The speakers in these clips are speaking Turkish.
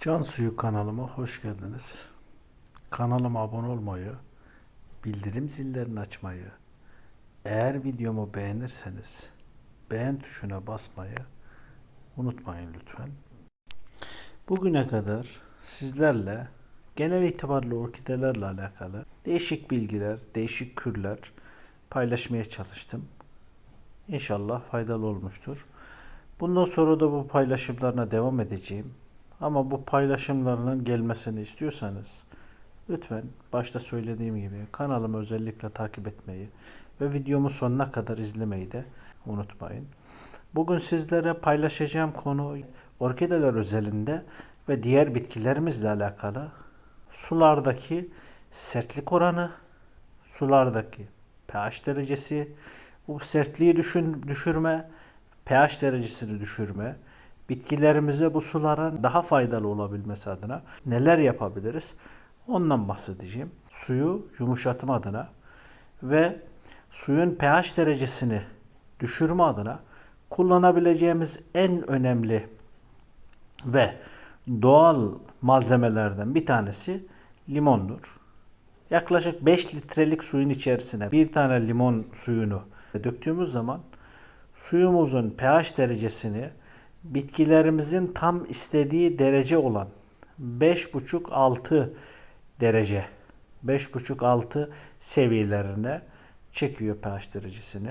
Can Suyu kanalıma hoş geldiniz. Kanalıma abone olmayı, bildirim zillerini açmayı, eğer videomu beğenirseniz beğen tuşuna basmayı unutmayın lütfen. Bugüne kadar sizlerle genel itibarlı orkidelerle alakalı değişik bilgiler, değişik kürler paylaşmaya çalıştım. İnşallah faydalı olmuştur. Bundan sonra da bu paylaşımlarına devam edeceğim. Ama bu paylaşımlarının gelmesini istiyorsanız lütfen başta söylediğim gibi kanalımı özellikle takip etmeyi ve videomu sonuna kadar izlemeyi de unutmayın. Bugün sizlere paylaşacağım konu orkideler özelinde ve diğer bitkilerimizle alakalı sulardaki sertlik oranı, sulardaki pH derecesi, bu sertliği düşün, düşürme, pH derecesini düşürme, bitkilerimize bu suların daha faydalı olabilmesi adına neler yapabiliriz? Ondan bahsedeceğim. Suyu yumuşatma adına ve suyun pH derecesini düşürme adına kullanabileceğimiz en önemli ve doğal malzemelerden bir tanesi limondur. Yaklaşık 5 litrelik suyun içerisine bir tane limon suyunu döktüğümüz zaman suyumuzun pH derecesini bitkilerimizin tam istediği derece olan 5,5-6 derece 5,5-6 seviyelerine çekiyor pH derecesini.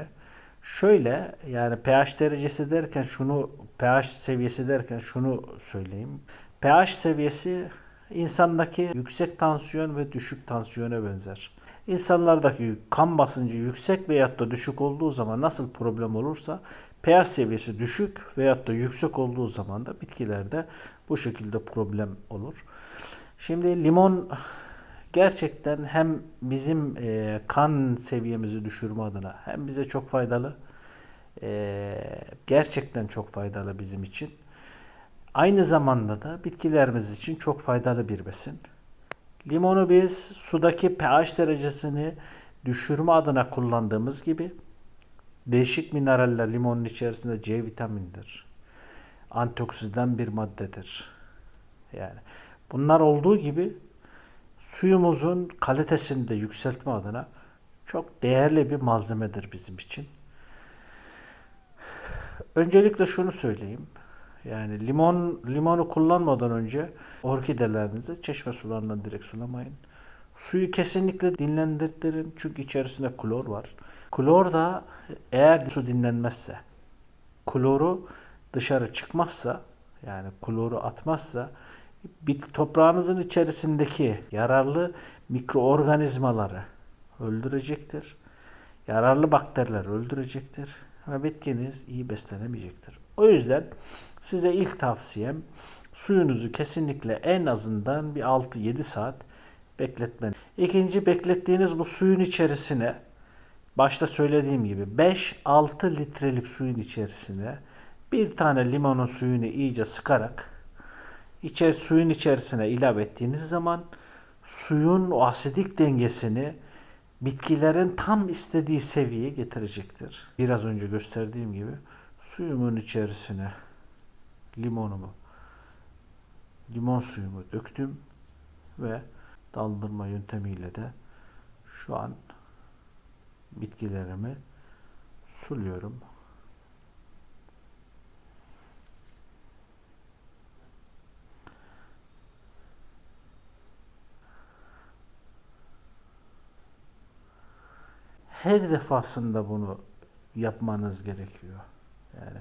Şöyle yani pH derecesi derken şunu pH seviyesi derken şunu söyleyeyim. pH seviyesi insandaki yüksek tansiyon ve düşük tansiyona benzer. İnsanlardaki kan basıncı yüksek veyahut da düşük olduğu zaman nasıl problem olursa pH seviyesi düşük veyahut da yüksek olduğu zaman da bitkilerde bu şekilde problem olur. Şimdi limon gerçekten hem bizim e, kan seviyemizi düşürme adına hem bize çok faydalı. E, gerçekten çok faydalı bizim için. Aynı zamanda da bitkilerimiz için çok faydalı bir besin. Limonu biz sudaki pH derecesini düşürme adına kullandığımız gibi değişik mineraller limonun içerisinde C vitamindir. Antioksidan bir maddedir. Yani bunlar olduğu gibi suyumuzun kalitesini de yükseltme adına çok değerli bir malzemedir bizim için. Öncelikle şunu söyleyeyim. Yani limon limonu kullanmadan önce orkidelerinizi çeşme sularından direkt sulamayın. Suyu kesinlikle dinlendirtirin çünkü içerisinde klor var. Klor da eğer su dinlenmezse, kloru dışarı çıkmazsa, yani kloru atmazsa bit toprağınızın içerisindeki yararlı mikroorganizmaları öldürecektir. Yararlı bakteriler öldürecektir ve bitkiniz iyi beslenemeyecektir. O yüzden size ilk tavsiyem suyunuzu kesinlikle en azından bir 6-7 saat bekletmen. İkinci beklettiğiniz bu suyun içerisine başta söylediğim gibi 5-6 litrelik suyun içerisine bir tane limonun suyunu iyice sıkarak içer suyun içerisine ilave ettiğiniz zaman suyun o asidik dengesini bitkilerin tam istediği seviyeye getirecektir. Biraz önce gösterdiğim gibi suyumun içerisine limonumu limon suyumu döktüm ve daldırma yöntemiyle de şu an bitkilerimi suluyorum. Her defasında bunu yapmanız gerekiyor. Yani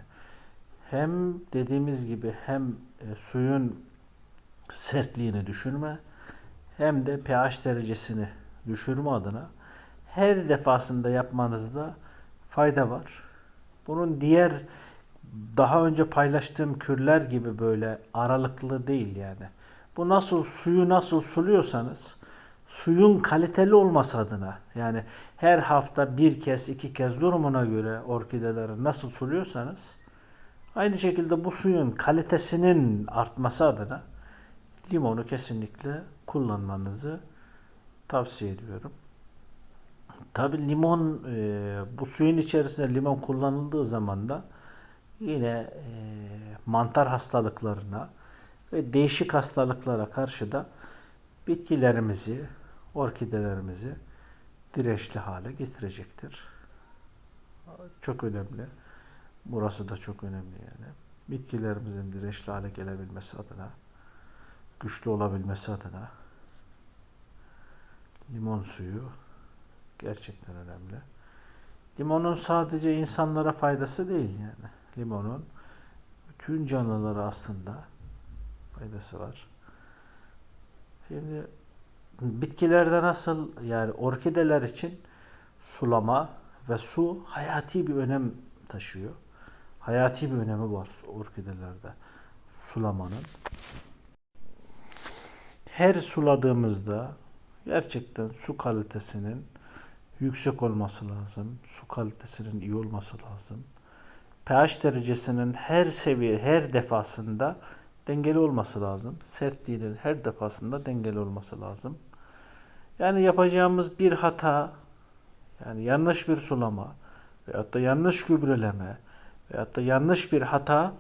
hem dediğimiz gibi hem e, suyun sertliğini düşürme hem de pH derecesini düşürme adına her defasında yapmanızda fayda var. Bunun diğer daha önce paylaştığım kürler gibi böyle aralıklı değil yani. Bu nasıl suyu nasıl suluyorsanız suyun kaliteli olması adına yani her hafta bir kez iki kez durumuna göre orkideleri nasıl suluyorsanız aynı şekilde bu suyun kalitesinin artması adına limonu kesinlikle kullanmanızı tavsiye ediyorum. Tabi limon e, bu suyun içerisinde limon kullanıldığı zaman da yine e, mantar hastalıklarına ve değişik hastalıklara karşı da bitkilerimizi, orkidelerimizi dirençli hale getirecektir. Çok önemli. Burası da çok önemli yani. Bitkilerimizin dirençli hale gelebilmesi adına, güçlü olabilmesi adına limon suyu gerçekten önemli. Limonun sadece insanlara faydası değil yani. Limonun bütün canlılara aslında faydası var. Şimdi bitkilerde nasıl yani orkideler için sulama ve su hayati bir önem taşıyor. Hayati bir önemi var orkidelerde sulamanın. Her suladığımızda gerçekten su kalitesinin yüksek olması lazım. Su kalitesinin iyi olması lazım. pH derecesinin her seviye, her defasında dengeli olması lazım. Sertliğinin her defasında dengeli olması lazım. Yani yapacağımız bir hata, yani yanlış bir sulama veyahut da yanlış gübreleme veyahut da yanlış bir hata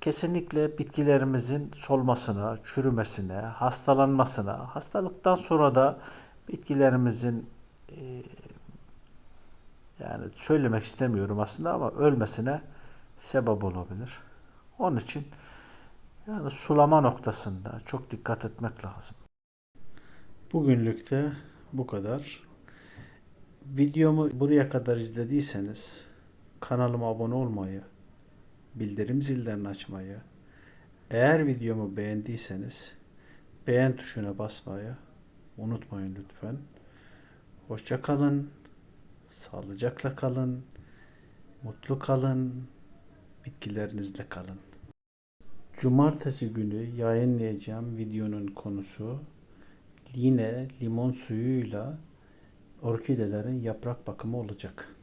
kesinlikle bitkilerimizin solmasına, çürümesine, hastalanmasına, hastalıktan sonra da bitkilerimizin yani söylemek istemiyorum aslında ama ölmesine sebep olabilir. Onun için yani sulama noktasında çok dikkat etmek lazım. Bugünlük de bu kadar. Videomu buraya kadar izlediyseniz kanalıma abone olmayı, bildirim zillerini açmayı, eğer videomu beğendiyseniz beğen tuşuna basmayı unutmayın lütfen. Hoşça kalın, sağlıcakla kalın, mutlu kalın, bitkilerinizle kalın. Cumartesi günü yayınlayacağım videonun konusu yine limon suyuyla orkidelerin yaprak bakımı olacak.